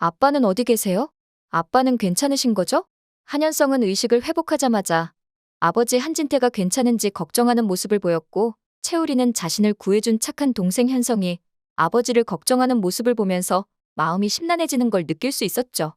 아빠는 어디 계세요? 아빠는 괜찮으신 거죠? 한현성은 의식을 회복하자마자 아버지 한진태가 괜찮은지 걱정하는 모습을 보였고 채우리는 자신을 구해준 착한 동생 현성이 아버지를 걱정하는 모습을 보면서 마음이 심란해지는 걸 느낄 수 있었죠.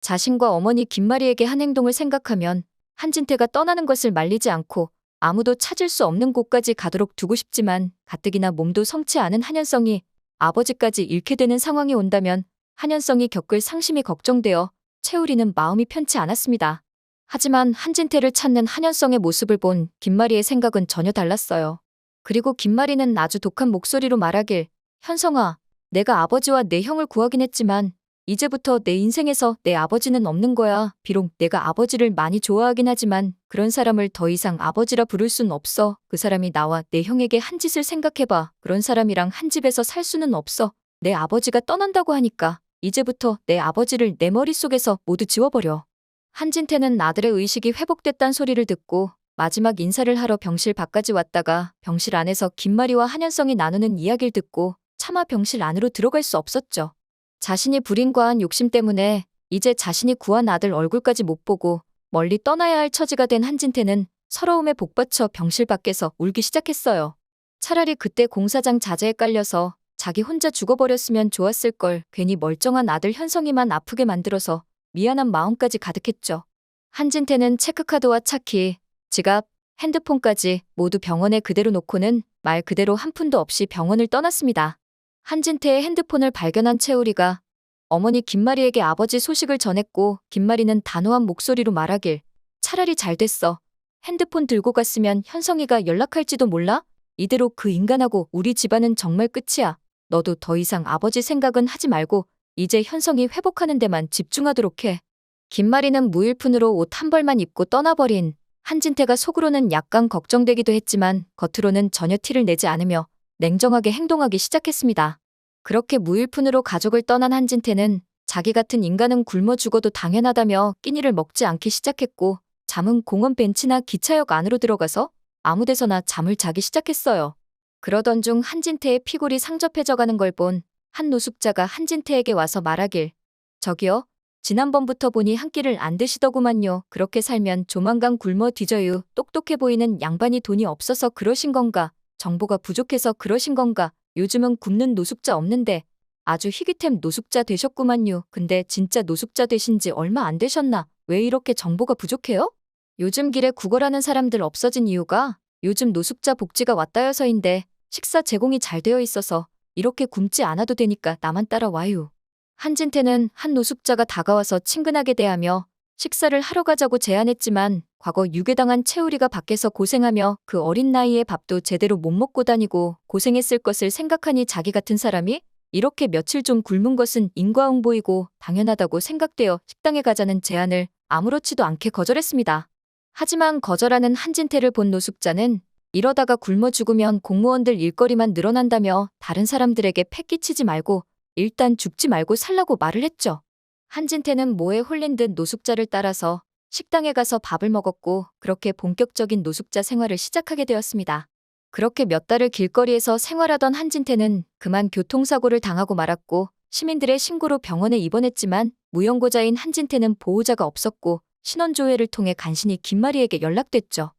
자신과 어머니 김마리에게 한 행동을 생각하면 한진태가 떠나는 것을 말리지 않고 아무도 찾을 수 없는 곳까지 가도록 두고 싶지만 가뜩이나 몸도 성치 않은 한현성이 아버지까지 잃게 되는 상황이 온다면 한현성이 겪을 상심이 걱정되어 채우리는 마음이 편치 않았습니다. 하지만 한진태를 찾는 한현성의 모습을 본 김마리의 생각은 전혀 달랐어요. 그리고 김마리는 아주 독한 목소리로 말하길 현성아, 내가 아버지와 내 형을 구하긴 했지만 이제부터 내 인생에서 내 아버지는 없는 거야. 비록 내가 아버지를 많이 좋아하긴 하지만 그런 사람을 더 이상 아버지라 부를 순 없어. 그 사람이 나와 내 형에게 한 짓을 생각해봐. 그런 사람이랑 한 집에서 살 수는 없어. 내 아버지가 떠난다고 하니까 이제부터 내 아버지를 내 머릿속에서 모두 지워버려. 한진태는 아들의 의식이 회복됐단 소리를 듣고 마지막 인사를 하러 병실 밖까지 왔다가 병실 안에서 김마리와 한현성이 나누는 이야기를 듣고 차마 병실 안으로 들어갈 수 없었죠. 자신이 부린 과한 욕심 때문에 이제 자신이 구한 아들 얼굴까지 못 보고 멀리 떠나야 할 처지가 된 한진태는 서러움에 복받쳐 병실 밖에서 울기 시작했어요. 차라리 그때 공사장 자재에 깔려서 자기 혼자 죽어버렸으면 좋았을 걸 괜히 멀쩡한 아들 현성이만 아프게 만들어서 미안한 마음까지 가득했죠. 한진태는 체크카드와 차키, 지갑, 핸드폰까지 모두 병원에 그대로 놓고는 말 그대로 한 푼도 없이 병원을 떠났습니다. 한진태의 핸드폰을 발견한 채우리가 어머니 김마리에게 아버지 소식을 전했고 김마리는 단호한 목소리로 말하길 차라리 잘 됐어. 핸드폰 들고 갔으면 현성이가 연락할지도 몰라? 이대로 그 인간하고 우리 집안은 정말 끝이야. 너도 더 이상 아버지 생각은 하지 말고 이제 현성이 회복하는 데만 집중하도록 해. 김마리는 무일푼으로 옷 한 벌만 입고 떠나버린 한진태가 속으로는 약간 걱정되기도 했지만 겉으로는 전혀 티를 내지 않으며 냉정하게 행동하기 시작했습니다. 그렇게 무일푼으로 가족을 떠난 한진태는 자기 같은 인간은 굶어 죽어도 당연하다며 끼니를 먹지 않기 시작했고 잠은 공원 벤치나 기차역 안으로 들어가서 아무데서나 잠을 자기 시작했어요. 그러던 중 한진태의 피골이 상접해져 가는 걸 본 한 노숙자가 한진태에게 와서 말하길 저기요 지난번부터 보니 한 끼를 안 드시더구만요. 그렇게 살면 조만간 굶어 뒤져요. 똑똑해 보이는 양반이 돈이 없어서 그러신 건가? 정보가 부족해서 그러신 건가? 요즘은 굶는 노숙자 없는데 아주 희귀템 노숙자 되셨구만요. 근데 진짜 노숙자 되신 지 얼마 안 되셨나? 왜 이렇게 정보가 부족해요? 요즘 길에 구걸하는 사람들 없어진 이유가 요즘 노숙자 복지가 왔다여서인데 식사 제공이 잘 되어 있어서 이렇게 굶지 않아도 되니까 나만 따라와요. 한진태는 한 노숙자가 다가와서 친근하게 대하며 식사를 하러 가자고 제안했지만 과거 유괴당한 채우리가 밖에서 고생하며 그 어린 나이에 밥도 제대로 못 먹고 다니고 고생했을 것을 생각하니 자기 같은 사람이 이렇게 며칠 좀 굶은 것은 인과응보이고 당연하다고 생각되어 식당에 가자는 제안을 아무렇지도 않게 거절했습니다. 하지만 거절하는 한진태를 본 노숙자는 이러다가 굶어 죽으면 공무원들 일거리만 늘어난다며 다른 사람들에게 패 끼치지 말고 일단 죽지 말고 살라고 말을 했죠. 한진태는 모에 홀린 듯 노숙자를 따라서 식당에 가서 밥을 먹었고 그렇게 본격적인 노숙자 생활을 시작하게 되었습니다. 그렇게 몇 달을 길거리에서 생활하던 한진태는 그만 교통사고를 당하고 말았고 시민들의 신고로 병원에 입원했지만 무연고자인 한진태는 보호자가 없었고 신원조회를 통해 간신히 김마리에게 연락됐죠.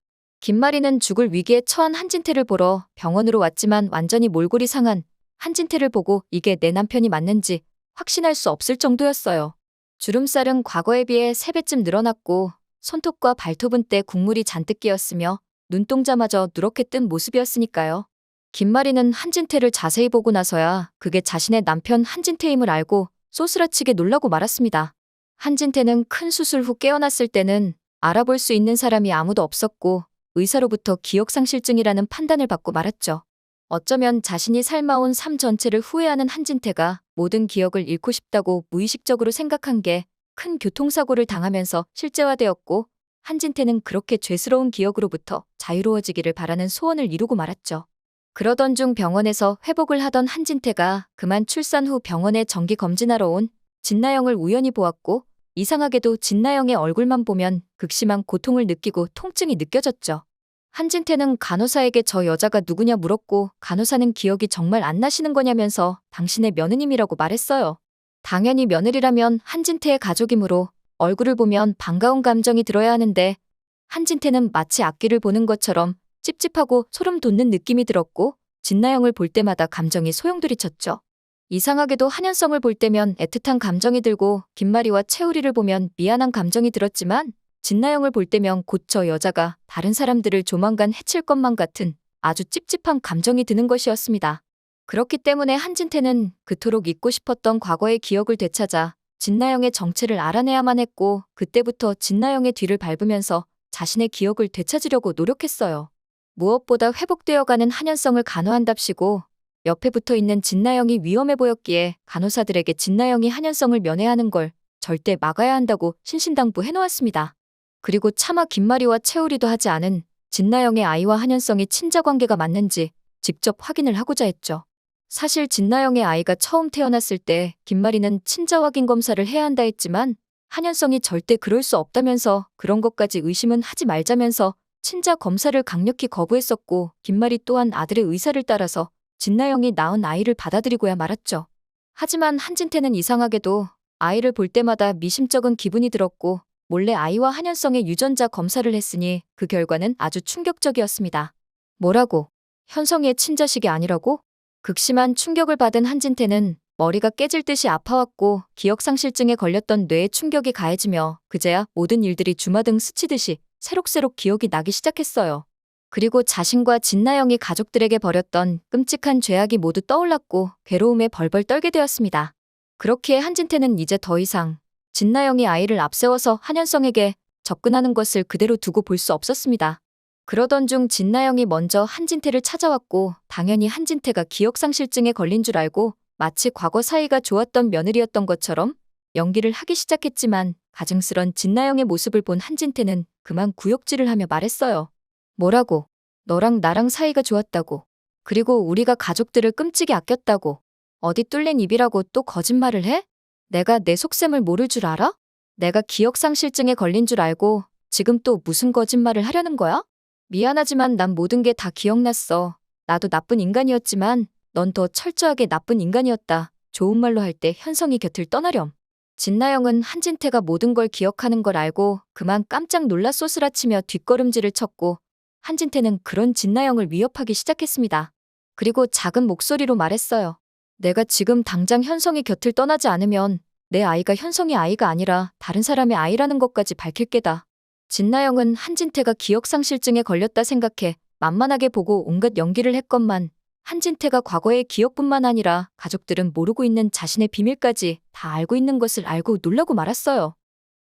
김마리는 죽을 위기에 처한 한진태를 보러 병원으로 왔지만 완전히 몰골이 상한 한진태를 보고 이게 내 남편이 맞는지 확신할 수 없을 정도였어요. 주름살은 과거에 비해 3배쯤 늘어났고 손톱과 발톱은 때 국물이 잔뜩 끼었으며 눈동자마저 누렇게 뜬 모습이었으니까요. 김마리는 한진태를 자세히 보고 나서야 그게 자신의 남편 한진태임을 알고 쏘스라치게 놀라고 말았습니다. 한진태는 큰 수술 후 깨어났을 때는 알아볼 수 있는 사람이 아무도 없었고 의사로부터 기억상실증이라는 판단을 받고 말았죠. 어쩌면 자신이 삶아온 삶 전체를 후회하는 한진태가 모든 기억을 잃고 싶다고 무의식적으로 생각한 게 큰 교통사고를 당하면서 실제화되었고 한진태는 그렇게 죄스러운 기억으로부터 자유로워지기를 바라는 소원을 이루고 말았죠. 그러던 중 병원에서 회복을 하던 한진태가 그만 출산 후 병원에 정기 검진하러 온 진나영을 우연히 보았고 이상하게도 진나영의 얼굴만 보면 극심한 고통을 느끼고 통증이 느껴졌죠. 한진태는 간호사에게 저 여자가 누구냐 물었고 간호사는 기억이 정말 안 나시는 거냐면서 당신의 며느님이라고 말했어요. 당연히 며느리라면 한진태의 가족이므로 얼굴을 보면 반가운 감정이 들어야 하는데 한진태는 마치 악기를 보는 것처럼 찝찝하고 소름 돋는 느낌이 들었고 진나영을 볼 때마다 감정이 소용돌이쳤죠. 이상하게도 한현성을 볼 때면 애틋한 감정이 들고 김마리와 채우리를 보면 미안한 감정이 들었지만 진나영을 볼 때면 곧저 여자가 다른 사람들을 조만간 해칠 것만 같은 아주 찝찝한 감정이 드는 것이었습니다. 그렇기 때문에 한진태는 그토록 잊고 싶었던 과거의 기억을 되찾아 진나영의 정체를 알아내야만 했고 그때부터 진나영의 뒤를 밟으면서 자신의 기억을 되찾으려고 노력했어요. 무엇보다 회복되어가는 한현성을 간호한답시고 옆에 붙어 있는 진나영이 위험해 보였기에 간호사들에게 진나영이 한현성을 면회하는 걸 절대 막아야 한다고 신신당부 해 놓았습니다. 그리고 차마 김마리와 채우리도 하지 않은 진나영의 아이와 한현성이 친자 관계가 맞는지 직접 확인을 하고자 했죠. 사실 진나영의 아이가 처음 태어났을 때 김마리는 친자 확인 검사를 해야 한다 했지만 한현성이 절대 그럴 수 없다면서 그런 것까지 의심은 하지 말자면서 친자 검사를 강력히 거부했었고 김마리 또한 아들의 의사를 따라서 진나영이 낳은 아이를 받아들이고야 말았죠. 하지만 한진태는 이상하게도 아이를 볼 때마다 미심쩍은 기분이 들었고 몰래 아이와 한현성의 유전자 검사를 했으니 그 결과는 아주 충격적이었습니다. 뭐라고? 현성이의 친자식이 아니라고? 극심한 충격을 받은 한진태는 머리가 깨질 듯이 아파왔고 기억상실증에 걸렸던 뇌에 충격이 가해지며 그제야 모든 일들이 주마등 스치듯이 새록새록 기억이 나기 시작했어요. 그리고 자신과 진나영이 가족들에게 벌였던 끔찍한 죄악이 모두 떠올랐고 괴로움에 벌벌 떨게 되었습니다. 그렇기에 한진태는 이제 더 이상 진나영이 아이를 앞세워서 한현성에게 접근하는 것을 그대로 두고 볼 수 없었습니다. 그러던 중 진나영이 먼저 한진태를 찾아왔고 당연히 한진태가 기억상실증에 걸린 줄 알고 마치 과거 사이가 좋았던 며느리였던 것처럼 연기를 하기 시작했지만 가증스런 진나영의 모습을 본 한진태는 그만 구역질을 하며 말했어요. 뭐라고? 너랑 나랑 사이가 좋았다고. 그리고 우리가 가족들을 끔찍이 아꼈다고. 어디 뚫린 입이라고 또 거짓말을 해? 내가 내 속셈을 모를 줄 알아? 내가 기억상실증에 걸린 줄 알고 지금 또 무슨 거짓말을 하려는 거야? 미안하지만 난 모든 게 다 기억났어. 나도 나쁜 인간이었지만 넌 더 철저하게 나쁜 인간이었다. 좋은 말로 할 때 현성이 곁을 떠나렴. 진나영은 한진태가 모든 걸 기억하는 걸 알고 그만 깜짝 놀라 쏘스라치며 뒷걸음질을 쳤고 한진태는 그런 진나영을 위협하기 시작했습니다. 그리고 작은 목소리로 말했어요. 내가 지금 당장 현성이 곁을 떠나지 않으면 내 아이가 현성의 아이가 아니라 다른 사람의 아이라는 것까지 밝힐 게다. 진나영은 한진태가 기억상실증에 걸렸다 생각해 만만하게 보고 온갖 연기를 했건만 한진태가 과거의 기억뿐만 아니라 가족들은 모르고 있는 자신의 비밀까지 다 알고 있는 것을 알고 놀라고 말았어요.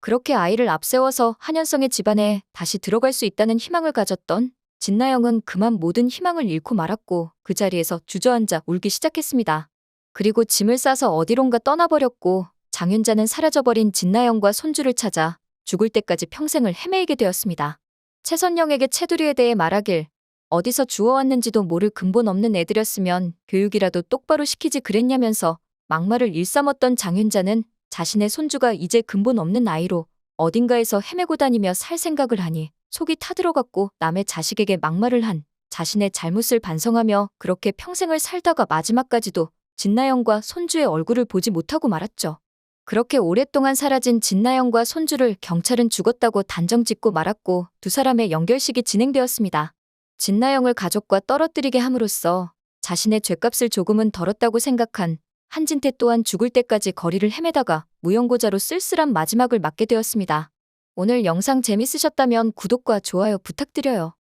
그렇게 아이를 앞세워서 한현성의 집안에 다시 들어갈 수 있다는 희망을 가졌던 진나영은 그만 모든 희망을 잃고 말았고 그 자리에서 주저앉아 울기 시작했습니다. 그리고 짐을 싸서 어디론가 떠나버렸고 장윤자는 사라져버린 진나영과 손주를 찾아 죽을 때까지 평생을 헤매이게 되었습니다. 최선영에게 채두리에 대해 말하길 어디서 주워왔는지도 모를 근본 없는 애들이었으면 교육이라도 똑바로 시키지 그랬냐면서 막말을 일삼았던 장윤자는 자신의 손주가 이제 근본 없는 아이로 어딘가에서 헤매고 다니며 살 생각을 하니 속이 타들어갔고 남의 자식에게 막말을 한 자신의 잘못을 반성하며 그렇게 평생을 살다가 마지막까지도 진나영과 손주의 얼굴을 보지 못하고 말았죠. 그렇게 오랫동안 사라진 진나영과 손주를 경찰은 죽었다고 단정 짓고 말았고 두 사람의 연결식이 진행되었습니다. 진나영을 가족과 떨어뜨리게 함으로써 자신의 죄값을 조금은 덜었다고 생각한 한진태 또한 죽을 때까지 거리를 헤매다가 무용고자로 쓸쓸한 마지막을 맞게 되었습니다. 오늘 영상 재밌으셨다면 구독과 좋아요 부탁드려요.